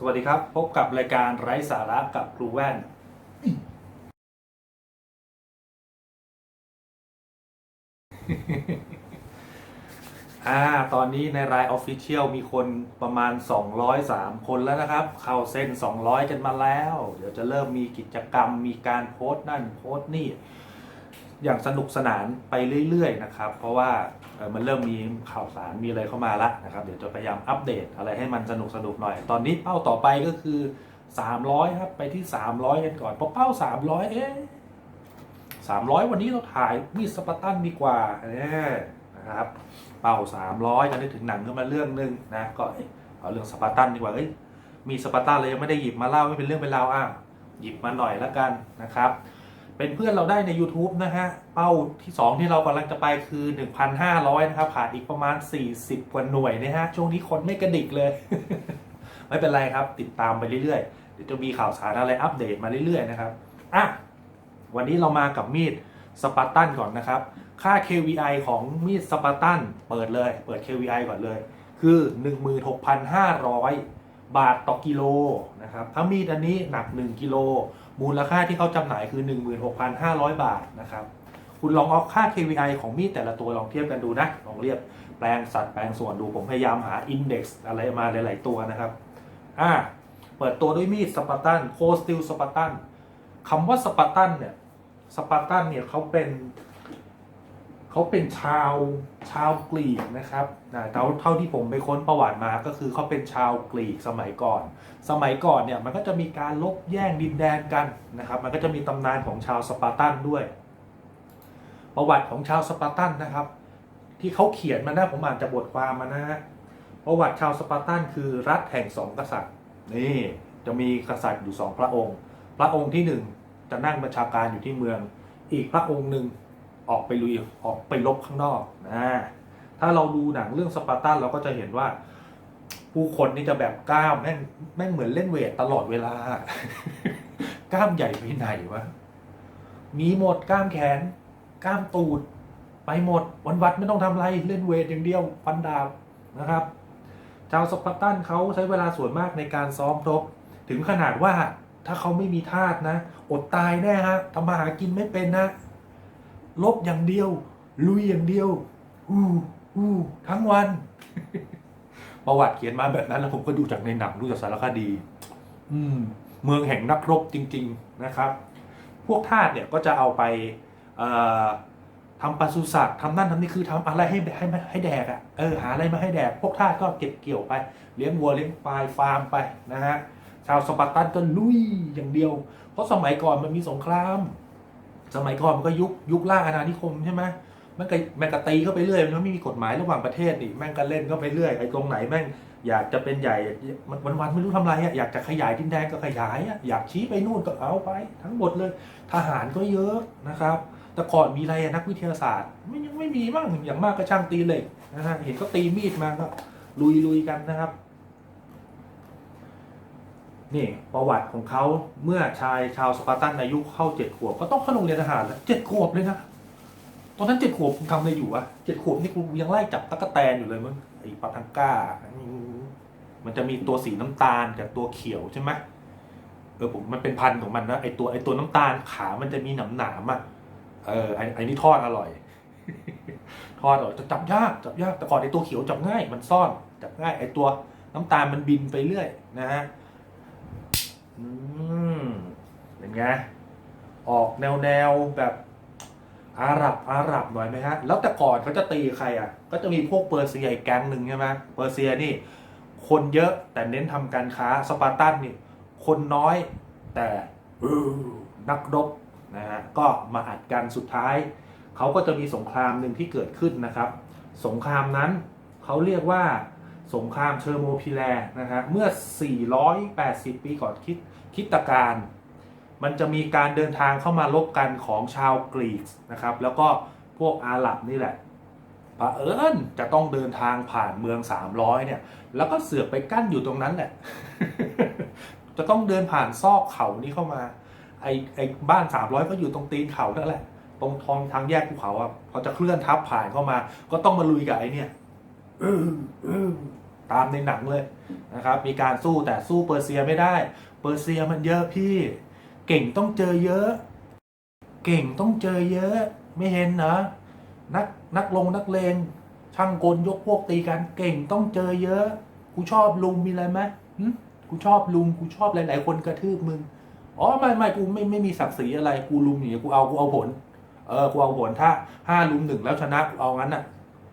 สวัสดีครับ พบกับรายการไร้สาระกับครูแว่น อ่า ตอนนี้ในรายออฟฟิเชียลมีคนประมาณ 203 คนแล้วนะครับ เข้าเส้น 200 กันมาแล้ว เดี๋ยวจะเริ่มมีกิจกรรมมีการโพสต์นั่นโพสต์นี่ อย่างสนุกสนานไปเรื่อย ๆ นะครับ เพราะว่า มันเริ่มมีข่าวสารมีอะไรเข้ามาแล้วนะครับ เดี๋ยวจะพยายามอัปเดตอะไรให้มันสนุกสนุกหน่อย ตอนนี้เป้าต่อไปก็คือ 300 ครับ ไปที่ 300 กันก่อนพราะเป้า 300 เอ๊ะ300 วันนี้เราถ่ายมีสปาร์ตันดีกว่าเนี่ยนะครับ เป้า 300กันนึกถึงหนังขึ้นมาเรื่องหนึงนะก็เอาเรื่องสปาร์ตันดีกว่าเอ้ยมีสปาร์ตันเลยยังไม่ได้หยิบมาเล่าไม่เป็นเรื่องเป็นราวอะหยิบมาหน่อยละกันนะครับ เป็นเพื่อนเราได้ใน YouTube นะฮะ เป้าที่ 2 ที่เรากำลังจะไปคือ 1,500 นะครับขาดอีกประมาณ 40 กว่าหน่วยนะฮะ ช่วงนี้คนไม่กระดิกเลย ไม่เป็นไรครับ ติดตามไปเรื่อยๆ เดี๋ยวจะมีข่าวสารอะไรอัปเดตมาเรื่อยๆ นะครับ อะ วันนี้เรามากับมีดสปาร์ตันก่อนนะครับ ค่า KVI ของมีดสปาร์ตันเปิดเลย เปิด KVI ก่อนเลย คือ 16,500 บาทต่อกิโลนะครับ ถ้ามีดอันนี้หนัก 1 กิโล มูลค่าที่เขาจำหน่ายคือ 16,500 บาทนะครับ คุณลองเอาค่า KVI ของมีดแต่ละตัวลองเทียบกันดูนะ ลองเรียบแปลงสัดแปลงส่วนดูผมพยายามหา Index อะไรมาหลาย ๆ ตัวนะครับ อ่า เปิดตัวด้วยมีดสปาร์ตันโคสติลสปาร์ตันคำว่าสปาร์ตันเนี่ย สปาร์ตันเนี่ยเขาเป็น เขาเป็นชาวชาวกรีกนะครับนะเท่าเท่าที่ผมไปค้นประวัติมาก็คือเขาเป็นชาวกรีกสมัยก่อน สมัยก่อนเนี่ยมันก็จะมีการลบแย่งดินแดนกันนะครับ มันก็จะมีตำนานของชาวสปาร์ตันด้วย ประวัติของชาวสปาร์ตันนะครับ ที่เขาเขียนมานะผมอ่านจากบทความมานะฮะประวัติชาวสปาร์ตันคือรัฐแห่งสองกษัตริย์นี่จะมีกษัตริย์อยู่สองพระองค์ พระองค์ที่หนึ่งจะนั่งบัญชาการอยู่ที่เมือง อีกพระองค์หนึ่ง ออกไปลุยออกไปลบข้างนอกนะถ้าเราดูหนังเรื่องสปาร์ตันเราก็จะเห็นว่า ผู้คนนี่จะแบบกล้ามแม่งแม่งเหมือนเล่นเวทตลอดเวลา กล้ามใหญ่ไปไหนวะมีหมดกล้ามแขน กล้ามตูด ไปหมดวันวัดไม่ต้องทำอะไรเล่นเวทอย่างเดียวฟันดาบนะครับ ชาวสปาร์ตันเขาใช้เวลาส่วนมากในการซ้อมรบถึงขนาดว่าถ้าเขาไม่มีทาสนะ อดตายแน่ฮะทำมาหากินไม่เป็นนะ ลบอย่างเดียว ลุยอย่างเดียวอู้อู้ทั้งวัน ประวัติเขียนมาแบบนั้นแล้วผมก็ดูจากในหนังดูจากสารคดี อืม เมืองแห่งนักรบจริง ๆนะครับ พวกทาสเนี่ยก็จะเอาไปอทำปศุสัตว์ทำนั่นทำนี่คือทำอะไรให้ให้ให้แดกอะ่ะเออหาอะไรมาให้แดก พวกทาสก็เก็บเกี่ยวไป เลี้ยงวัวเลี้ยงควายฟาร์มไปนะฮะชาวสปาร์ตันก็ลุยอย่างเดียว เพราะสมัยก่อนมันมีสงคราม สมัยก่อนมันก็ยุคยุคล่าอาณานิคมใช่ไหมมันก็แม่งก็ตีเข้าไปเรื่อยมันไม่มีกฎหมายระหว่างประเทศนี่แม่งก็เล่นเข้าไปเรื่อยไอ้ตรงไหนแม่งอยากจะเป็นใหญ่มันวันๆไม่รู้ทำไรอะอยากจะขยายดินแดนก็ขยายอะอยากชี้ไปนู่นก็เอาไป ทั้งหมดเลย ทหารก็เยอะนะครับ แต่ก่อนมีอะไรนักวิทยาศาสตร์ไม่ยังไม่มีบ้างอย่างมากก็ช่างตีเหล็กนะฮะเห็นก็ตีมีดมาก็ลุยลุยกันนะครับ นี่ประวัติของเขาเมื่อชายชาวสปาร์ตันอายุเข้าเจ็ดขวบก็ต้องเข้าโรงเรียนทหารแล้วเจ็ดขวบเลยนะตอนนั้นเจ็ดขวบผมทำอะไรอยู่วะเจ็ดขวบนี่กูยังไล่จับตะกแตนอยู่เลยมึงไอ้ปาทังก้า มันจะมีตัวสีน้ำตาลกับตัวเขียวใช่ไหมเออผมมันเป็นพันธุ์ของมันนะไอตัวไอตัวน้ำตาลขามันจะมีหนามหนามๆอะเออไอไอนี่ทอดอร่อย ทอดอร่อยจะจับยากจับยากแต่ก่อนไอตัวเขียวจับง่าย มันซ่อนจับง่ายไอตัวน้ำตาลมันบินไปเรื่อยนะฮะ อืมเป็นไง ออกแนวแนวแบบอาหรับอาหรับหน่อยไหมฮะ แล้วแต่ก่อนเขาจะตีใครอะ ก็จะมีพวกเปอร์เซียอีกแก๊งหนึ่งใช่ไหมเปอร์เซียนี่ คนเยอะแต่เน้นทำการค้าสปาร์ตันนี่ คนน้อยแต่นักรบนะฮะก็มาอัดกันสุดท้าย เขาก็จะมีสงครามหนึ่งที่เกิดขึ้นนะครับ สงครามนั้นเขาเรียกว่า สงครามเชอร์โมพิแลนะฮะเมื่อ 480 ปีก่อนคริดคิดตการ มันจะมีการเดินทางเข้ามาลบกันของชาวกรีกนะครับ แล้วก็พวกอาหรับนี่แหละเอิญจะต้องเดินทางผ่านเมือง 300 เนี่ย แล้วก็เสือกไปกั้นอยู่ตรงนั้นแหละ จะต้องเดินผ่านซอกเขานี้เข้ามา ไอ้ไอ้บ้าน 300 ก็อยู่ตรงตีนเขานั่นแหละ ตรงทองทางแยกภูเขาอะพอจะเคลื่อนทับผ่านเข้ามา ก็ต้องมาลุยกับไอ้เนี่ย ตามในหนังเลยนะครับมีการสู้แต่สู้เปอร์เซียไม่ได้ เปอร์เซียมันเยอะพี่ เก่งต้องเจอเยอะ เก่งต้องเจอเยอะไม่เห็นนะนักนักลงนักเลงช่างกลยกพวกตีกันเก่งต้องเจอเยอะกูชอบลุงมีอะไรไหมกูชอบลุงกูชอบหลาย ๆ คนกระทืบมึงอ๋อไม่ไม่กูไม่ไม่มีศักดิ์ศรีอะไรกูลุมอย่างเงี้ยกูเอากูเอาผลเออกูเอาผลถ้าห้าลุมหนึ่งแล้วชนะกูเอางั้นน่ะ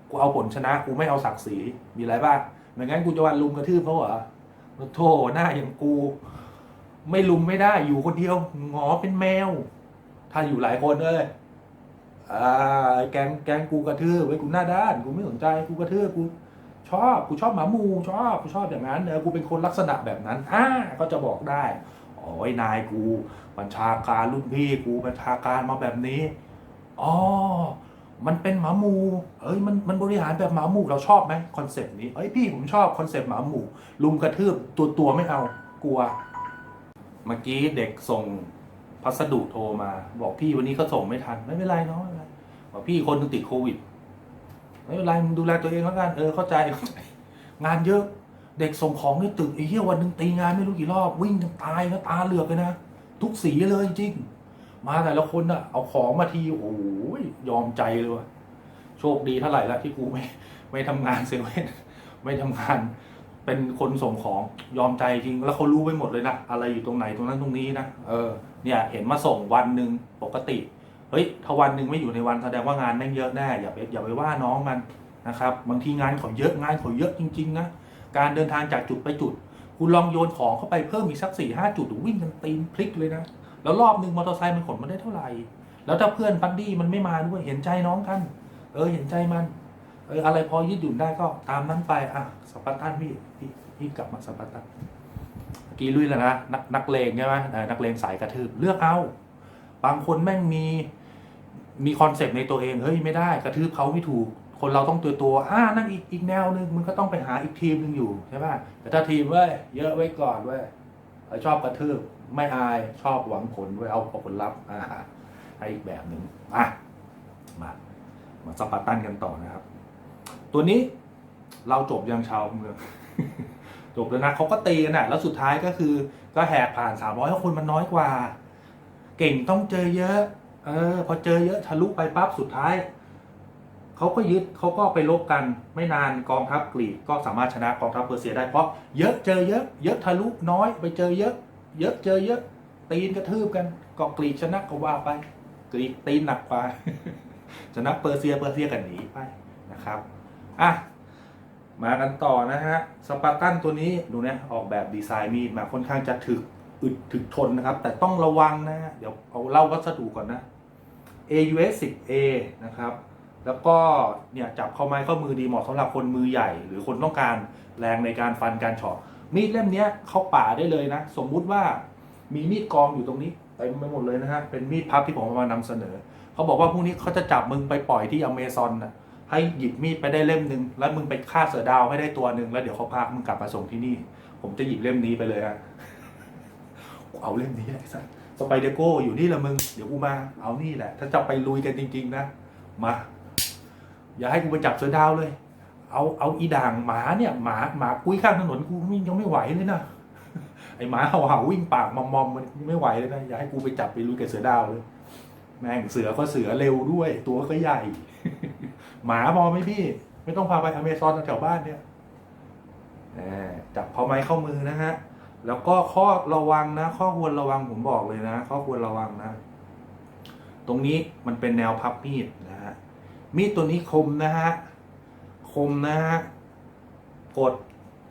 กูเอาผลชนะกูไม่เอาศักดิ์ศรีมีอะไรบ้าง ไม่งั้นกูจะวันลุมกระทืบเขาเหรอโธ่หน้าอย่างกู ไม่ลุมไม่ได้อยู่คนเดียวงอเป็นแมว ถ้าอยู่หลายคนเลยอ่าแกงแกงกูกระทืบไว้กูหน้าด้าน กูไม่สนใจกูกระทืบกู ชอบกูชอบหมามูชอบกูชอบอย่างนั้นเออกูเป็นคนลักษณะแบบนั้นอ่าก็จะบอกได้อ๋อนายกูบัญชาการรุ่นพี่กูบัญชาการมาแบบนี้อ๋อ มันเป็นหมาหมูเอ้ยมันมันบริหารแบบหมาหมูเราชอบไหมคอนเซปต์นี้เอ้ยพี่ผมชอบคอนเซปต์หมาหมูลุมกระทืบตัวตัวไม่เอากลัว เมื่อกี้เด็กส่งพัสดุโทรมา บอกพี่วันนี้ก็ส่งไม่ทันไม่เป็นไรเนาะไม่เป็นไรบอกพี่คนนึงติดโควิดไม่เป็นไรมึงดูแลตัวเองแล้วกันเออเข้าใจเข้าใจงานเยอะ เด็กส่งของในตึกไอ้เหี้ยวันหนึ่งตีงานไม่รู้กี่รอบวิ่งจนตายนะตาเหลือกเลยนะทุกสีเลยจริง มาแต่ละคนอะเอาของมาทีโอ้ยยอมใจเลยวะโชคดีเท่าไหร่แล้วที่กูไม่ไม่ทำงานเซเว่นไม่ทำงานเป็นคนส่งของยอมใจจริง แล้วเขารู้ไปหมดเลยนะอะไรอยู่ตรงไหนตรงนั้นตรงนี้นะเออเนี่ยเห็นมาส่งวันหนึ่งปกติ เฮ้ยถ้าวันหนึ่งไม่อยู่ในวันแสดงว่างานแม่งเยอะแน่อย่าไปอย่าไปว่าน้องมันนะครับ บางทีงานเขาเยอะงานเขาเยอะจริงๆนะการเดินทางจากจุดไปจุด คุณลองโยนของเข้าไปเพิ่มอีกสักสี่ห้าจุดวิ่งกันตีนพลิกเลยนะ แล้วรอบหนึ่งมอเตอร์ไซค์มันขนมาได้เท่าไหร่ แล้วถ้าเพื่อนบัดดี้มันไม่มาด้วยเห็นใจน้องท่าน เออเห็นใจมันเอออะไรพอยืดหยุ่นได้ก็ตามนั้นไปอะสปาร์ตันพี่พี่พี่กลับมาสปาร์ตันเมื่อกี้ลุยแล้วนะนักนักเลงใช่ไหมนักเลงสายกระทืบเลือกเอา บางคนแม่งมีมีคอนเซปต์ในตัวเองเฮ้ยไม่ได้กระทืบเขาไม่ถูก คนเราต้องตัวตัวอ่านั่นอีกอีกแนวหนึ่งมันก็ต้องไปหาอีกทีมหนึ่งอยู่ใช่ป่ะแต่ถ้าทีมเว้ยเยอะไว้ก่อนเว้ยเออชอบกระทืบ ไม่อายชอบหวังผลไว้ยเอาผลลัพธ์อ่าให้อีกแบบหนึ่งอะมามาสปาร์ตันกันต่อนะครับ ตัวนี้เราจบยังชาวเมืองจบแล้วนะเขาก็ตีกันนะแล้วสุดท้ายก็คือ ก็แหกผ่านสามร้อยคนมันน้อยกว่า เก่งต้องเจอเยอะ เออ พอเจอเยอะทะลุไปปั๊บสุดท้ายเขาก็ยึดเขาก็ไปลบกันไม่นานกองทัพกรีกก็สามารถชนะกองทัพเปอร์เซียได้เพราะเยอะเจอเยอะ เยอะทะลุน้อยไปเจอเยอะ เยอะเจอเยอะ ตีนกระทืบกันก็กรีกชนะก็ว่าไป กรีกตีนหนักกว่าชนะเปอร์เซียเปอร์เซียกันหนีไปนะครับอะมากันต่อนะฮะสปาร์ตันตัวนี้ดูนะออกแบบดีไซน์มีดมาค่อนข้างจะถึกอึดถึกทนนะครับ แต่ต้องระวังนะเดี๋ยวเอาเล่าวัสดุก่อนนะ AUS 10A นะครับ แล้วก็เนี่ยจับเข้าไม้เข้ามือดีเหมาะสำหรับคนมือใหญ่ หรือคนต้องการแรงในการฟันการเฉาะ มีดเล่มเนี้ยเข้าป่าได้เลยนะ สมมุติว่ามีมีดกองอยู่ตรงนี้เต็มไปหมดเลยนะฮะ เป็นมีดพับที่ผมมานำเสนอ เขาบอกว่าพรุ่งนี้เขาจะจับมึงไปปล่อยที่อเมซอนนะให้หยิบมีดไปได้เล่มหนึ่งแล้วมึงไปฆ่าเสือดาวให้ได้ตัวหนึ่งแล้วเดี๋ยวเขาพามึงกลับมาส่งที่นี่ ผมจะหยิบเล่มนี้ไปเลยฮะเอาเล่มนี้ไอ้สัสสไปเดโก้อยู่นี่ละมึง เดี๋ยวกูมา เอานี่แหละ ถ้าจะไปลุยกันจริง ๆ นะ มา อย่าให้กูไปจับเสือดาวเลย เอาเอาอีด่างหมาเนี่ยหมาหมากุ้ยข้างถนนกูยังไม่ไหวเลยนะไอหมาเห่าเห่าวิ่งปากมอมมอมมันไม่ไหวเลยนะอย่าให้กูไปจับไปลุยกับเสือดาวเลย แม่งเสือก็เสือเร็วด้วย ตัวก็ใหญ่ หมาพอไหมพี่ ไม่ต้องพาไปอเมซอนแถวบ้านเนี่ยจับพอไม้เข้ามือนะฮะ แล้วก็ข้อระวังนะ ข้อควรระวังผมบอกเลยนะ ข้อควรระวังนะ ตรงนี้มันเป็นแนวพับมีดนะฮะมีดตัวนี้คมนะฮะ คมนะฮะกด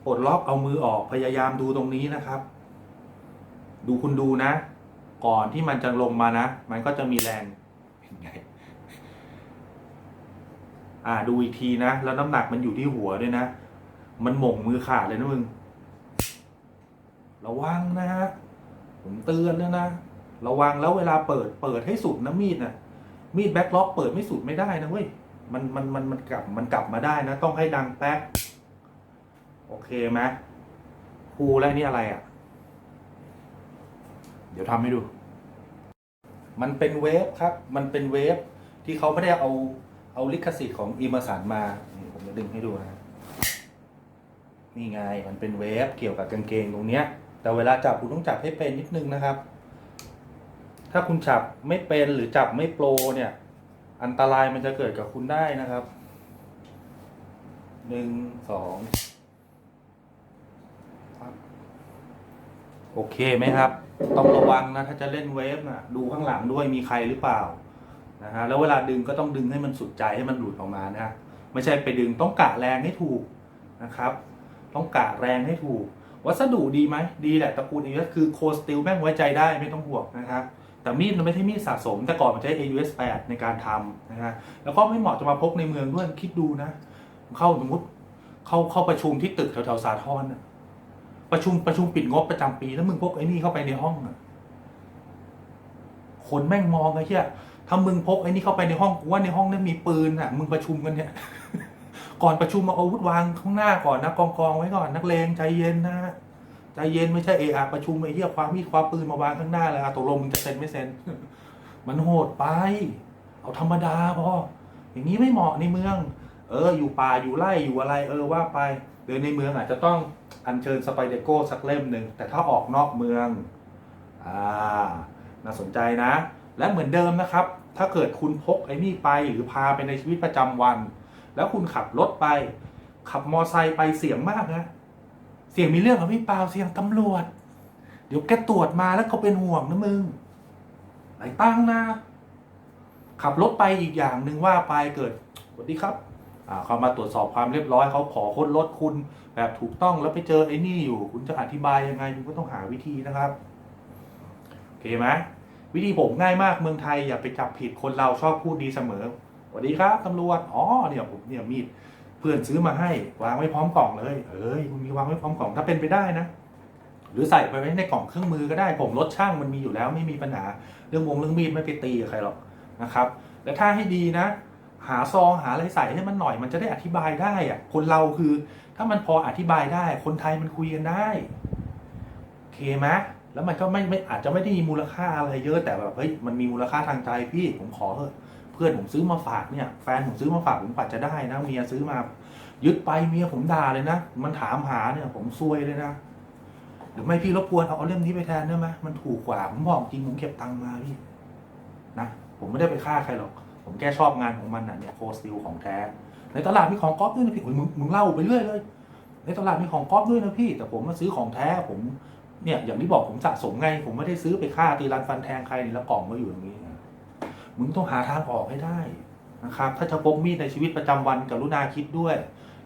ปลดล็อกเอามือออกพยายามดูตรงนี้นะครับ ดูคุณดูนะ ก่อนที่มันจะลงมานะ มันก็จะมีแรงเป็นไงอ่าดูอีกทีนะ แล้วน้ำหนักมันอยู่ที่หัวด้วยนะ มันหม่งมือขาดเลยนะมึง ระวังนะฮะผมเตือนแล้วนะ ระวังแล้วเวลาเปิดเปิดให้สุดนะมีดนะมีดแบ็คล็อกเปิดไม่สุดไม่ได้นะเว้ย มันมันมันมันกลับมันกลับมาได้นะ ต้องให้ดังแป๊กโอเคไหมครูแล้วนี่อะไรอะ เดี๋ยวทำให้ดู มันเป็นเวฟครับ มันเป็นเวฟที่เขาไม่ได้เอาเอาลิขสิทธิ์ของอีมสันมา ผมจะดึงให้ดูนะ นี่ไง มันเป็นเวฟเกี่ยวกับกางเกงตรงเนี้ย แต่เวลาจับคุณต้องจับให้เป็นนิดนึงนะครับ ถ้าคุณจับไม่เป็นหรือจับไม่โปรเนี่ย อันตรายมันจะเกิดกับคุณได้นะครับ หนึ่งสองโอเคไหมครับ ต้องระวังนะ ถ้าจะเล่นเวฟนะดูข้างหลังด้วยมีใครหรือเปล่านะฮะแล้วเวลาดึงก็ต้องดึงให้มันสุดใจให้มันหลุดออกมานะฮะไม่ใช่ไปดึงต้องกะแรงให้ถูกนะครับ ต้องกะแรงให้ถูก วัสดุดีไหมดีแหละตระกูล AUS คือโคสติลแม่งไว้ใจได้ไม่ต้องห่วงนะครับ แต่มีดมันไม่ใช่มีดสะสม แต่ก่อนมันใช้ AUS 8ในการทำนะฮะแล้วก็ไม่เหมาะจะมาพกในเมืองด้วยคิดดูนะ เข้าสมมติเข้าเข้าประชุมที่ตึกแถวๆสาทรนะประชุมประชุมปิดงบประจำปีแล้วมึงพกไอ้นี่เข้าไปในห้องคนแม่งมองไอ้เหี้ยถ้ามึงพกไอ้นี่เข้าไปในห้องกูว่าในห้องนั้นมีปืนอะ มึงประชุมกันเนี่ยก่อนประชุมมาเอาอาวุธวางข้างหน้าก่อนนะกองกองไว้ก่อนนักเลงใจเย็นนะ ใจเย็นไม่ใช่เออาประชุมไอ้เหี้ยความมีดความปืนมาวางข้างหน้าเลยอะตกลงมึงจะเซ็นไม่เซ็น มันโหดไป เอาธรรมดาพออย่างนี้ไม่เหมาะในเมือง เออ อยู่ป่าอยู่ไร่อยู่อะไร เออว่าไปเดินในเมืองอาจจะต้องอัญเชิญสไปเดโก้สักเล่มหนึ่งแต่ถ้าออกนอกเมืองอ่าน่าสนใจนะ และเหมือนเดิมนะครับ ถ้าเกิดคุณพกไอ้นี่ไปหรือพาไปในชีวิตประจำวัน แล้วคุณขับรถไป ขับมอไซค์ไปเสี่ยงมากนะ เสี่ยงมีเรื่องกับพี่เปล่าเสี่ยงตำรวจ เดี๋ยวแกตรวจมาแล้วเขาเป็นห่วงนะมึงไหนตั้งนะขับรถไปอีกอย่างหนึ่งว่าไปเกิดสวัสดีครับเขามาตรวจสอบความเรียบร้อยเขาขอค้นรถคุณแบบถูกต้องแล้วไปเจอไอ้นี่อยู่ คุณจะอธิบายยังไงคุณก็ต้องหาวิธีนะครับโอเคไหมวิธีผมง่ายมากเมืองไทยอย่าไปจับผิดคนเราชอบพูดดีเสมอสวัสดีครับตำรวจอ๋อเนี่ยผมเนี่ยมีด พื่อนซื้อมาให้วางไว้พร้อมกล่องเลยเอ้ยคุณมีวางไว้พร้อมกล่องถ้าเป็นไปได้นะหรือใส่ไปไว้ในกล่องเครื่องมือก็ได้ผมรถช่างมันมีอยู่แล้วไม่มีปัญหาเรื่องวงเรื่องมีดไม่ไปตีกับใครหรอกนะครับ และถ้าให้ดีนะ หาซองหาอะไรใส่ให้มันหน่อยมันจะได้อธิบายได้อะคนเราคือ ถ้ามันพออธิบายได้คนไทยมันคุยกันได้โอเคไหมแล้วมันก็ไม่ไม่อาจจะไม่ได้มีมูลค่าอะไรเยอะแต่แบบเฮ้ยมันมีมูลค่าทางใจพี่ผมขอเถอะ เพื่อนผมซื้อมาฝากเนี่ยแฟนผมซื้อมาฝากผมกว่าจะได้นะเมียซื้อมา ยึดไปเมียผมด่าเลยนะมันถามหาเนี่ย ผมซวยเลยนะหรือไม่พี่รบกวนเอาเอาเล่มนี้ไปแทนได้ไหมมันถูกกว่าผมบอกจริงผมเก็บตังค์มาพี่นะผมไม่ได้ไปฆ่าใครหรอก ผมแค่ชอบงานของมันน่ะเนี่ยโคสติลของแท้ในตลาดมีของก๊อฟด้วยนะพี่โอ้ยมึงมึงเล่าไปเรื่อยเลยในตลาดมีของก๊อฟด้วยนะพี่ แต่ผมมาซื้อของแท้ผมเนี่ยอย่างที่บอกผมสะสมไง ผมไม่ได้ซื้อไปฆ่าตีรันฟันแทงใครนี่แล้วกล่องก็อยู่อย่างนี้นะ มึงต้องหาทางออกให้ได้นะครับ ถ้าจะพกมีดในชีวิตประจำวันกรุณาคิดด้วย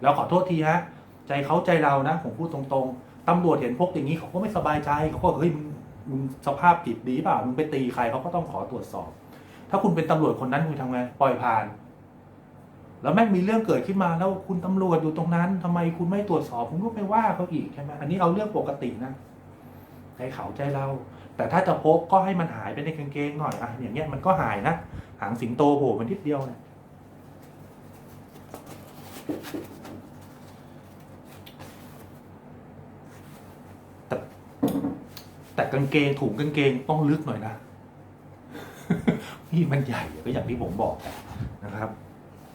แล้วขอโทษทีฮะใจเขาใจเรานะผมพูดตรงๆตำรวจเห็นพกอย่างนี้เขาก็ไม่สบายใจเขาก็เฮ้ยมึงมึงสภาพจิตดีเปล่ามึงไปตีใครเขาก็ต้องขอตรวจสอบ ถ้าคุณเป็นตำรวจคนนั้นคุณทำไงปล่อยผ่าน แล้วแม่งมีเรื่องเกิดขึ้นมาแล้วคุณตำรวจอยู่ตรงนั้นทำไมคุณไม่ตรวจสอบ คุณก็ไปว่าเขาอีกใช่ไหมอันนี้เอาเรื่องปกตินะใจเขาใจเรา แต่ถ้าจะพกก็ให้มันหายไปในกางเกงหน่อยอะอย่างเงี้ยมันก็หายนะ หางสิงโตโผล่มานิดเดียวเนี่ยแต่แต่กางเกงถุงกางเกงต้องลึกหน่อยนะพี่มันใหญ่ก็อย่างที่ผมบอกนะครับ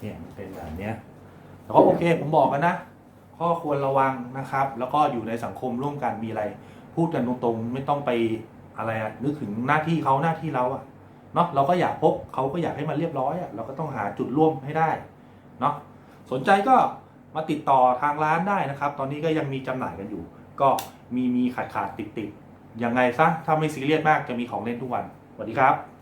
เนี่ยมันเป็นแบบเนี้ยแต่ก็โอเคผมบอกกันนะข้อควรระวังนะครับ แล้วก็อยู่ในสังคมร่วมกันมีอะไร พูดกันตรงๆ ไม่ต้องไป อะไรอะนึกถึงหน้าที่เขาหน้าที่เราอะเนาะเราก็อยากพบเขาก็อยากให้มันเรียบร้อยอะเราก็ต้องหาจุดร่วมให้ได้เนาะสนใจก็มาติดต่อทางร้านได้นะครับ ตอนนี้ก็ยังมีจำหน่ายกันอยู่ ก็มีมีขาดขาดติดติดยังไงซะถ้าไม่ซีเรียสมากจะมีของเล่นทุกวันสวัสดีครับ